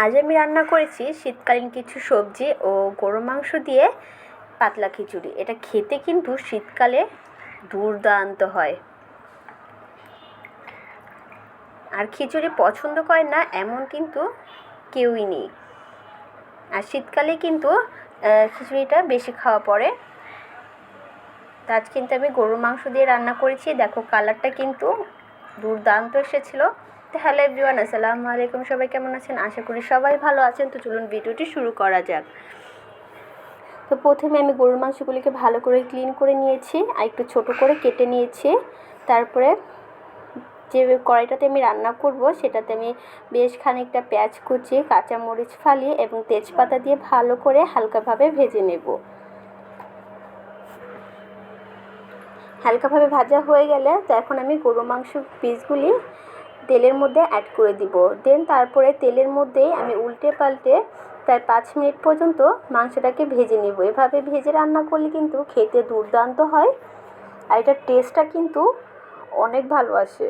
আজ আমি রান্না করেছি শীতকালীন কিছু সবজি ও গরু মাংস দিয়ে পাতলা খিচুড়ি। এটা খেতে কিন্তু শীতকালে দুর্দান্ত হয়। আর খিচুড়ি পছন্দ করে না এমন কিন্তু কেউই নেই। আর শীতকালে কিন্তু খিচুড়িটা বেশি খাওয়া পড়ে। তা আজ কিন্তু আমি গরুর মাংস দিয়ে রান্না করেছি। দেখো কালারটা কিন্তু দুর্দান্ত এসেছিল। হ্যালো এভরিওয়ান, আসসালামু আলাইকুম। সবাই কেমন আছেন? আশা করি সবাই ভালো আছেন। তো চলুন ভিডিওটি শুরু করা যাক। তো প্রথমে আমি গরুর মাংসগুলিকে ভালো করে ক্লিন করে নিয়েছি আর একটু ছোট করে কেটে নিয়েছি। তারপরে যে কড়াইটাতে আমি রান্না করব, সেটাতে আমি বেশ খানিকটা পেঁয়াজ কুচি, কাঁচামরিচ ফালি এবং তেজপাতা দিয়ে ভালো করে হালকাভাবে ভেজে নেব। হালকাভাবে ভাজা হয়ে গেলে তো এখন আমি গরু মাংস পিসগুলি তেলের মধ্যে অ্যাড করে দিব। দেন তারপরে তেলের মধ্যেই আমি উল্টে পাল্টে প্রায় পাঁচ মিনিট পর্যন্ত মাংসটাকে ভেজে নেব। এভাবে ভেজে রান্না করলে কিন্তু খেতে দুর্দান্ত হয় আর এটার টেস্টটা কিন্তু অনেক ভালো আসে।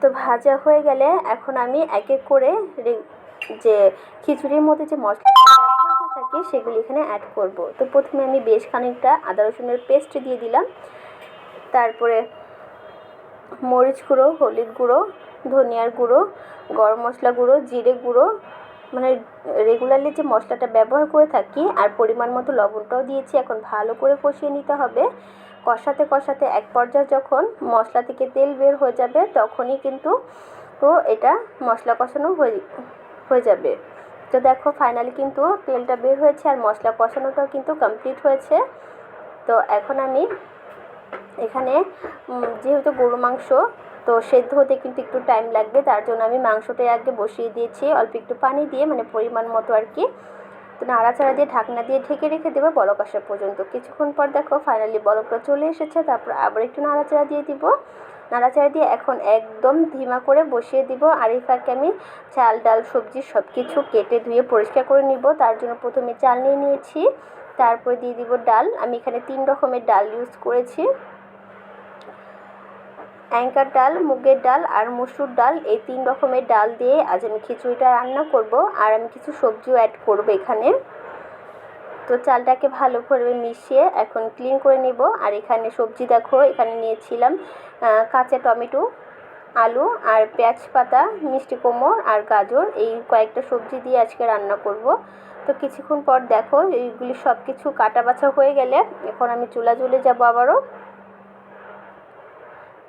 তো ভাজা হয়ে গেলে এখন আমি এক এক করে যে খিচুড়ির মধ্যে যে মশলা থাকি, সেগুলি এখানে অ্যাড করব। তো প্রথমে আমি বেশ খানিকটা আদা রসুনের পেস্ট দিয়ে দিলাম। তারপরে মরিচ গুঁড়ো, হলুদ গুঁড়ো, ধনিয়ার গুঁড়ো, গরম মশলা গুঁড়ো, জিরে গুঁড়ো মানে রেগুলারলি যে মশলাটা ব্যবহার করে থাকি আর পরিমাণ মতো লবণটাও দিয়েছি, এখন ভালো করে কষিয়ে নিতে হবে। কষাতে কষাতে এক পর্যায়ে যখন মশলা থেকে তেল বের হয়ে যাবে, তখনই কিন্তু তো এটা মশলা কষানো হয়ে হয়ে যাবে। তো দেখো ফাইনালি কিন্তু তেলটা বের হয়েছে আর মশলা কষানোটাও কিন্তু কমপ্লিট হয়েছে। তো এখন আমি এখানে যেহেতু গরু মাংস, তো সেদ্ধ হতে কিন্তু একটু টাইম লাগবে, তার জন্য আমি মাংসটাই আগে বসিয়ে দিয়েছি, অল্প একটু পানি দিয়ে মানে পরিমাণ মতো আর কি। তো নাড়াচাড়া দিয়ে, ঢাকনা দিয়ে ঢেকে রেখে দেবো বলক আসা পর্যন্ত। কিছুক্ষণ পর দেখো ফাইনালি বলকটা চলে এসেছে, তারপর আবার একটু নাড়াচাড়া দিয়ে দিব। নাড়াচাড়া দিয়ে এখন একদম ধিমা করে বসিয়ে দিব। আর এই ফাঁকে আমি চাল, ডাল, সবজি সব কিছু কেটে ধুয়ে পরিষ্কার করে নিব। তার জন্য প্রথমে চাল নিয়ে নিয়েছি, তারপর দিয়ে দিব ডাল। আমি এখানে তিন রকমের ডাল ইউজ করেছি। অ্যাঙ্কার ডাল, মুগের ডাল আর মসুর ডাল, এই তিন রকমের ডাল দিয়ে আজ আমি খিচুড়িটা রান্না করব। আর আমি কিছু সবজিও অ্যাড করব এখানে। তো চালটাকে ভালো করে মিশিয়ে এখন ক্লিন করে নেব। আর এখানে সবজি দেখো, এখানে নিয়েছিলাম কাঁচা টমেটো, আলু আর পেঁয়াজ পাতা, মিষ্টি কোমর আর গাজর। এই কয়েকটা সবজি দিয়ে আজকে রান্না করব। তো কিছুক্ষণ পর দেখো, এইগুলি সব কিছু কাটা বাছা হয়ে গেলে এখন আমি চুলা জ্বলে যাব আবারও।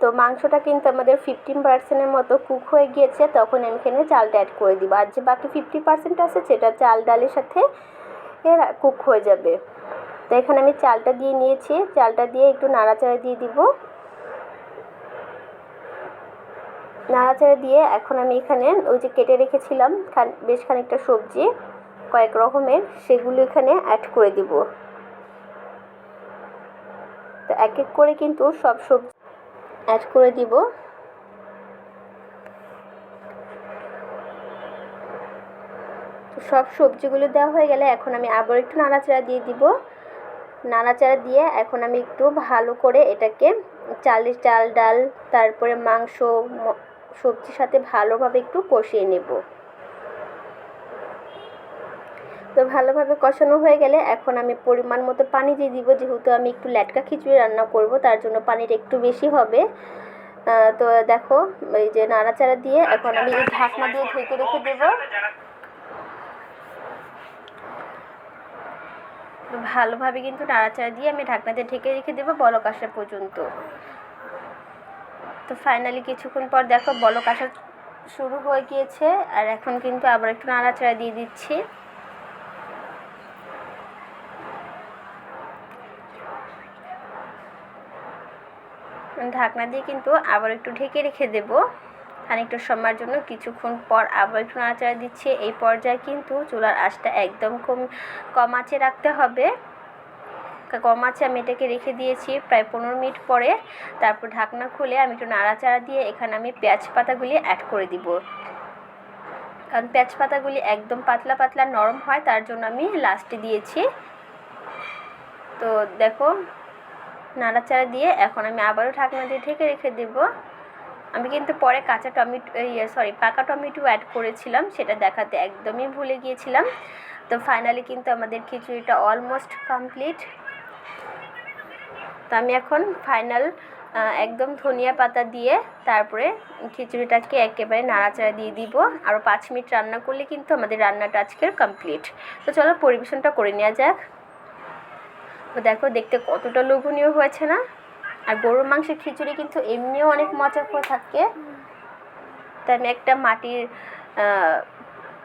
তো মাংসটা কিন্তু আমাদের ফিফটিন পার্সেন্টের মতো কুক হয়ে গিয়েছে, তখন আমি এখানে চালটা অ্যাড করে দিব। আর যে বাকি ফিফটি পার্সেন্ট আছে, সেটা চাল, ডালের সাথে এর কুক হয়ে যাবে। তো এখানে আমি চালটা দিয়ে নিয়েছি। চালটা দিয়ে একটু নাড়াচাড়া দিয়ে দিব। নাড়াচাড়া দিয়ে এখন আমি এখানে ওই যে কেটে রেখেছিলাম বেশ খানিকটা সবজি, কয়েক রকমের, সেগুলো এখানে অ্যাড করে দিব। তো এক এক করে কিন্তু সব সবজি অ্যাড করে দিব। সব সবজিগুলো দেওয়া হয়ে গেলে এখন আমি আবার একটু নাড়াচাড়া দিয়ে দিব। নাড়াচাড়া দিয়ে এখন আমি একটু ভালো করে এটাকে চালের চাল, ডাল, তারপরে মাংস সবজির সাথে ভালোভাবে একটু কষিয়ে নেব। তো ভালোভাবে কষানো হয়ে গেলে এখন আমি পরিমাণ মতো পানি দিয়ে দিব, যেহেতু আমি একটু ল্যাটকা খিচুড়ি রান্না করব, তার জন্য পানিটা একটু বেশি হবে। তো দেখো, এই যে নাড়াচাড়া দিয়ে এখন আমি এই ঢাকনা দিয়ে ঢেকে রেখে দেবো। ভালোভাবে কিন্তু নাড়াচাড়া দিয়ে আমি ঢাকনা দিয়ে ঢেকে রেখে দেবো বলক আসা পর্যন্ত। তো ফাইনালি কিছুক্ষণ পর দেখো বলক আসা শুরু হয়ে গিয়েছে, আর এখন কিন্তু আবার একটু নাড়াচাড়া দিয়ে দিচ্ছি। ঢাকনা দিয়ে কিন্তু আবার একটু ঢেকে রেখে দেবো। খানিকটা সময়ের জন্য কিছুক্ষণ পর আবার একটু নাড়াচাড়া দিচ্ছি। এই পর্যায়ে কিন্তু চুলার আঁচটা একদম কম কম আঁচে রাখতে হবে। কম আঁচে আমি এটাকে রেখে দিয়েছি প্রায় পনেরো মিনিট পরে। তারপর ঢাকনা খুলে আমি একটু নাড়াচাড়া দিয়ে এখানে আমি পেঁয়াজ পাতাগুলি অ্যাড করে দিব। কারণ পেঁয়াজ পাতাগুলি একদম পাতলা পাতলা নরম হয়, তার জন্য আমি লাস্টে দিয়েছি। তো দেখো, নাড়াচাড়া দিয়ে এখন আমি আবারও ঢাকনা দিয়ে ঢেকে রেখে দেব। আমি কিন্তু পরে কাঁচা টমেটো ইয়ে সরি পাকা টমেটো অ্যাড করেছিলাম, সেটা দেখাতে একদমই ভুলে গিয়েছিলাম। তো ফাইনালি কিন্তু আমাদের খিচুড়িটা অলমোস্ট কমপ্লিট তো আমি এখন ফাইনাল একদম ধনিয়া পাতা দিয়ে তারপরে খিচুড়িটাকে একেবারে নাড়াচাড়া দিয়ে দিব। আরও পাঁচ মিনিট রান্না করলে কিন্তু আমাদের রান্নাটা আজকের কমপ্লিট তো চলো পরিবেশনটা করে নেওয়া যাক। তো দেখো, দেখতে কতটা লোভনীয় হয়েছে না? আর গরুর মাংসের খিচুড়ি কিন্তু এমনিও অনেক মজা করে থাকে। তাই আমি একটা মাটির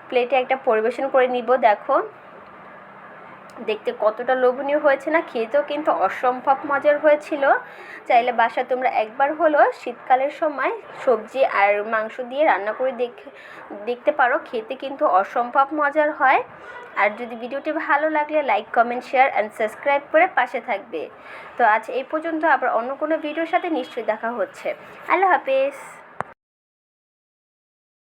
প্লেটে একটা পরিবেশন করে নিব, দেখো। দেখতে কতটা লোভনীয় হয়েছে না খেতেও কিন্তু অসম্ভব মজার হয়েছিল। চাইলে বাসা তোমরা একবার হলো শীতকালের সময় সবজি আর মাংস দিয়ে রান্না করে দেখে, দেখতে পারো, খেতে কিন্তু অসম্ভব মজার হয়। আর যদি ভিডিওটি ভালো লাগলে like, comment, share and subscribe করে পাশে থাকবে। তো আজ এই পর্যন্ত আবার অন্য কোনো ভিডিওর সাথে নিশ্চয়ই দেখা হচ্ছে। আল্লাহ হাফেজ।